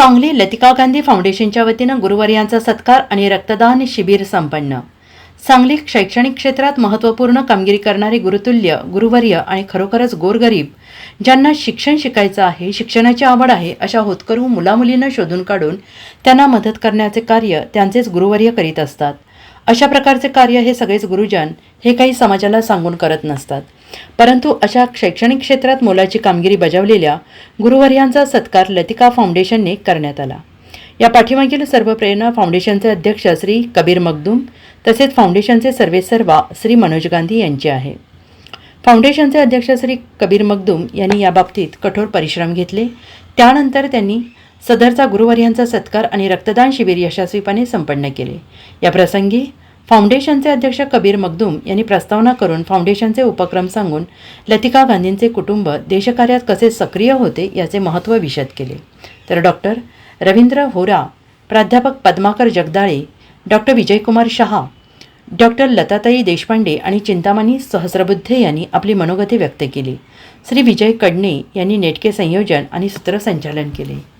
सांगली लतिका गांधी फाउंडेशनच्या वतीनं गुरुवारी यांचा सत्कार आणि रक्तदान शिबिर संपन्न. सांगली शैक्षणिक क्षेत्रात महत्त्वपूर्ण कामगिरी करणारे गुरुतुल्य गुरुवर्य आणि खरोखरच गोरगरीब ज्यांना शिक्षण शिकायचं आहे शिक्षणाची आवड आहे अशा होतकरू मुलामुलींना शोधून काढून त्यांना मदत करण्याचे कार्य त्यांचेच गुरुवर्य करीत असतात. अशा प्रकारचे कार्य हे सगळेच गुरुजन हे काही समाजाला सांगून करत नसतात. परंतु अशा शैक्षणिक क्षेत्रात मोलाची कामगिरी बजावलेल्या गुरुवर्यांचा सत्कार लतिका फाउंडेशनने करण्यात आला. या पाठीमागील सर्व प्रेरणा फाउंडेशनचे अध्यक्ष श्री कबीर मगदूम तसेच फाउंडेशनचे सर्वेसर्वा श्री मनोज गांधी यांचे आहे. फाउंडेशनचे अध्यक्ष श्री कबीर मगदूम यांनी याबाबतीत कठोर परिश्रम घेतले. त्यानंतर त्यांनी सदरचा गुरुवर्यांचा सत्कार आणि रक्तदान शिबिर यशस्वीपणे संपन्न केले. या प्रसंगी फाउंडेशनचे अध्यक्ष कबीर मकदूम यांनी प्रस्तावना करून फाउंडेशनचे उपक्रम सांगून लतिका गांधींचे कुटुंब देशकार्यात कसे सक्रिय होते याचे महत्त्व विशद केले. तर डॉक्टर रवींद्र होरा प्राध्यापक पद्माकर जगदाळे डॉक्टर विजयकुमार शहा डॉक्टर लताताई देशपांडे आणि चिंतामणी सहस्रबुद्धे यांनी आपली मनोगती व्यक्त केली. श्री विजय कडणे यांनी नेटके संयोजन आणि सूत्रसंचालन केले.